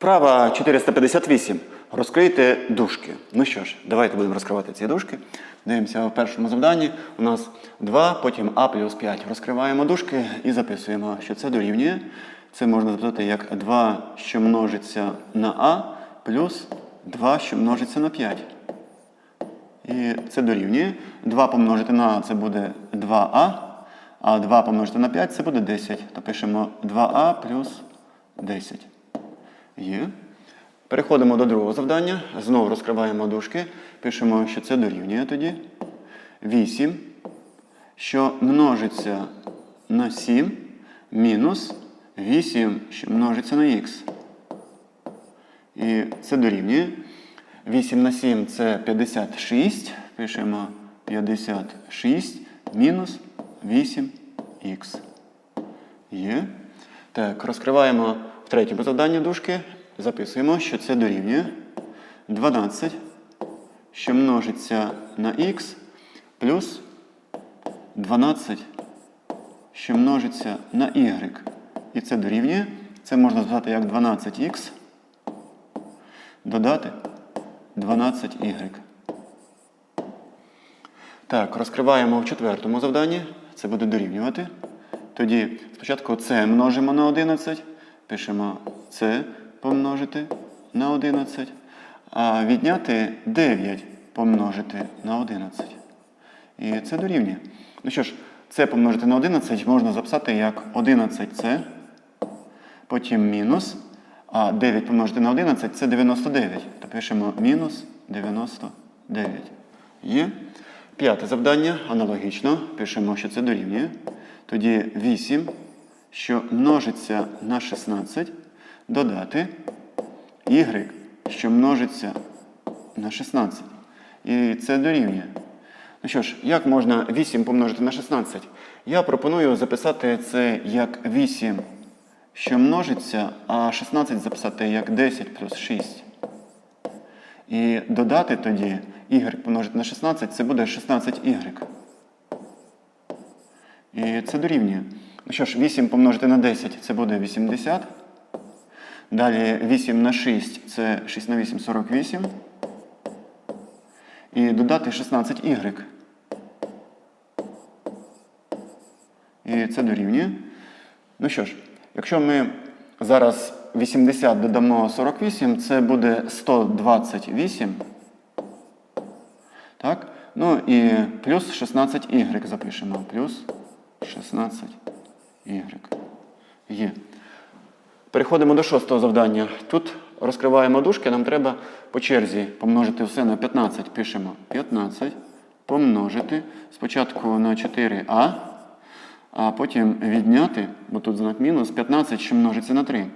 Вправа 458. Розкрийте дужки. Ну що ж, давайте будемо розкривати ці дужки. Дивимося в першому завданні. У нас 2, потім а плюс 5. Розкриваємо дужки і записуємо, що це дорівнює. Це можна записати як 2, що множиться на а, плюс 2, що множиться на 5. І це дорівнює. 2 помножити на а це буде 2а, а 2 помножити на 5 це буде 10. То пишемо 2а плюс 10. Є. Переходимо до другого завдання. Знову розкриваємо дужки. Пишемо, що це дорівнює тоді. 8, що множиться на 7, мінус 8, що множиться на х. І це дорівнює. 8 на 7 це 56. Пишемо 56 мінус 8х. Є. Так, розкриваємо в третьому завданні дужки. Записуємо, що це дорівнює 12, що множиться на х, плюс 12, що множиться на y. І це дорівнює. Це можна звати як 12х. Додати 12y. Так, розкриваємо в четвертому завданні. Це буде дорівнювати. Тоді спочатку це множимо на 11. Пишемо це помножити на 11. А відняти 9 помножити на 11. І це дорівнює. Ну що ж, це помножити на 11 можна записати як 11це, потім мінус. А 9 помножити на 11 це 99. То пишемо мінус 99. Є. П'яте завдання аналогічно. Пишемо, що це дорівнює. Тоді 8, що множиться на 16, додати y, що множиться на 16. І це дорівнює. Ну що ж, як можна 8 помножити на 16? Я пропоную записати це як 8, що множиться, а 16 записати як 10 плюс 6. І додати тоді y помножити на 16, це буде 16y. І це дорівнює. Ну що ж, 8 помножити на 10 це буде 80. Далі 8 на 6 це 6 на 8 48. І додати 16y. І це дорівнює. Ну що ж, якщо ми зараз 80 додамо 48, це буде 128. Так? Ну і плюс 16y запишемо. Плюс 16y. Є. Переходимо до шостого завдання. Тут розкриваємо дужки, нам треба по черзі помножити все на 15. Пишемо 15 помножити спочатку на 4а, а потім відняти, бо тут знак мінус, 15, що множиться на 3.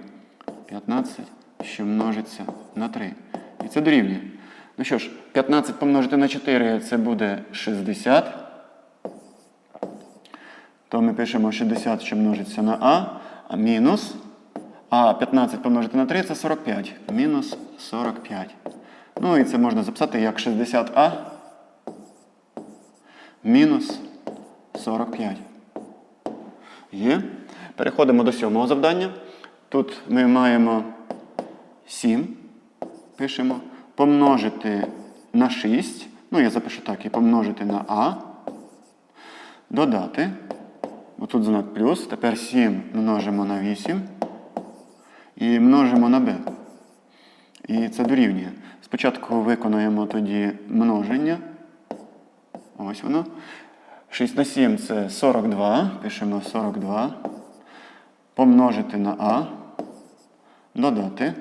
15, що множиться на 3. І це дорівнює. Ну що ж, 15 помножити на 4 це буде 60. То ми пишемо 60, що множиться на А, мінус. А 15 помножити на 3 це 45. Мінус 45. Ну і це можна записати як 60А мінус 45. Є. Переходимо до сьомого завдання. Тут ми маємо 7. Пишемо. Помножити на 6. Ну, я запишу так, і помножити на А. Додати. Бо тут знак плюс. Тепер 7 множимо на 8. І множимо на b. І це дорівнює. Спочатку виконуємо тоді множення. Ось воно. 6 на 7 це 42. Пишемо 42. Помножити на А. Додати.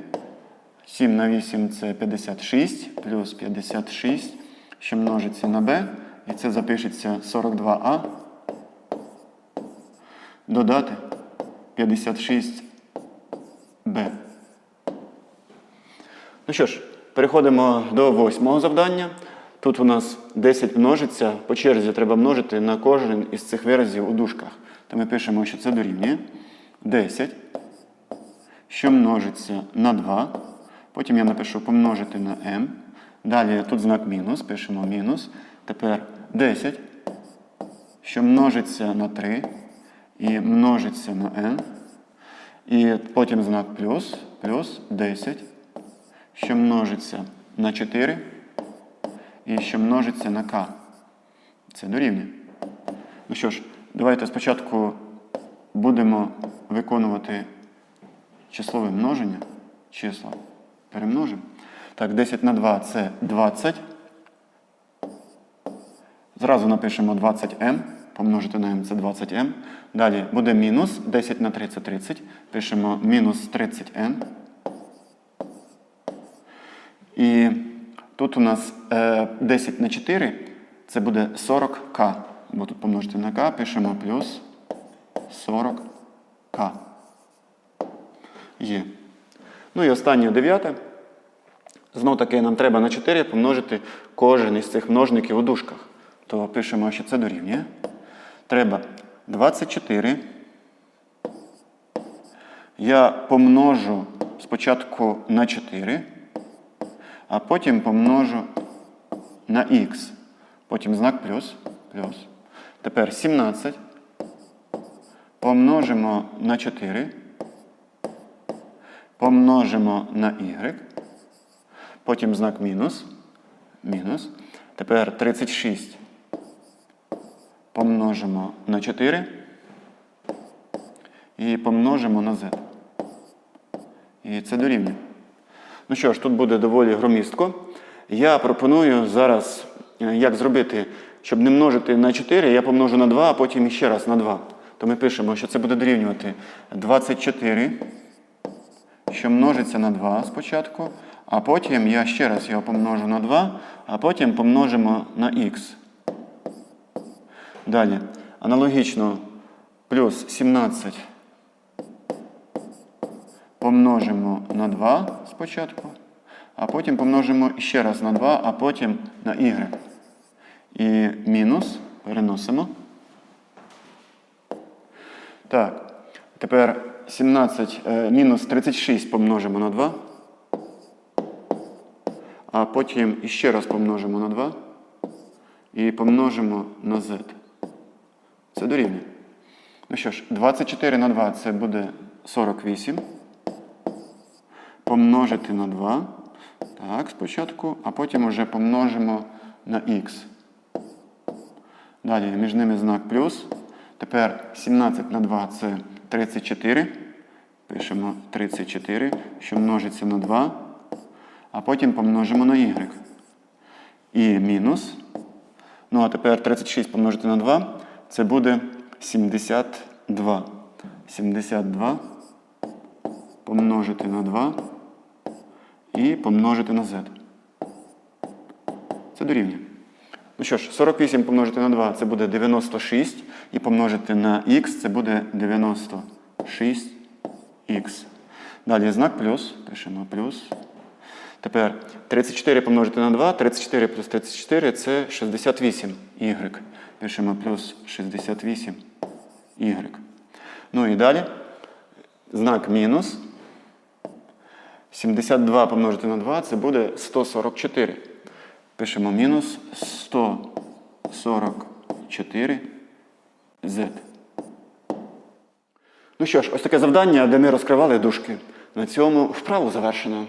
7 на 8 це 56. Плюс 56, що множиться на b. І це запишеться 42а. Додати 56 Б. Ну що ж, переходимо до восьмого завдання. Тут у нас 10 множиться. По черзі треба множити на кожен із цих виразів у дужках. То ми пишемо, що це дорівнює 10, що множиться на 2. Потім я напишу помножити на m. Далі тут знак мінус, пишемо мінус. Тепер 10, що множиться на 3 і множиться на n. І потім знак плюс. плюс 10, що множиться на 4 і що множиться на k. Це дорівнює. Ну що ж, давайте спочатку будемо виконувати числове множення. Числа перемножимо. Так, 10 на 2 це 20. Зразу напишемо 20m, помножити на m це 20m. Далі буде мінус 10 на 3 це 30. Пишемо мінус 30n. І тут у нас е, 10 на 4 це буде 40k. Бо тут помножити на k, пишемо плюс 40k. Є. Ну і останнє дев'яте. Знов таки нам треба на 4 помножити кожен із цих множників у дужках. То пишемо, що це дорівнює. Треба 24. Я помножу спочатку на 4, а потім помножу на х. Потім знак плюс. плюс. Тепер 17. Помножимо на 4. Помножимо на y. Потім знак мінус. Мінус. Тепер 36 помножимо на 4 і помножимо на z. І це дорівнює. Ну що ж, тут буде доволі громістко. Я пропоную зараз, е, як зробити, щоб не множити на 4, я помножу на 2, а потім ще раз на 2. То ми пишемо, що це буде дорівнювати 24, що множиться на 2 спочатку, а потім я ще раз його помножу на 2, а потім помножимо на х. Далі. Аналогічно плюс 17 помножимо на 2 спочатку, а потім помножимо ще раз на 2, а потім на y. І мінус переносимо. Так. Тепер 17 е, мінус 36 помножимо на 2. А потім іще раз помножимо на 2 і помножимо на z. Це дорівнює. Ну що ж, 24 на 2 це буде 48. Помножити на 2. Так, спочатку, а потім вже помножимо на х. Далі між ними знак плюс. Тепер 17 на 2 це 34. Пишемо 34, що множиться на 2. А потім помножимо на y. І мінус. Ну, а тепер 36 помножити на 2. Це буде 72. 72 помножити на 2 і помножити на z. Це дорівнює. Ну що ж, 48 помножити на 2 це буде 96. І помножити на х це буде 96х. Далі знак плюс. Пишемо плюс. Тепер 34 помножити на 2, 34 плюс 34 це 68 y. Пишемо плюс 68 y. Ну і далі знак мінус. 72 помножити на 2 це буде 144. Пишемо мінус 144 z. Ну що ж, ось таке завдання, де ми розкривали дужки. На цьому вправу завершено.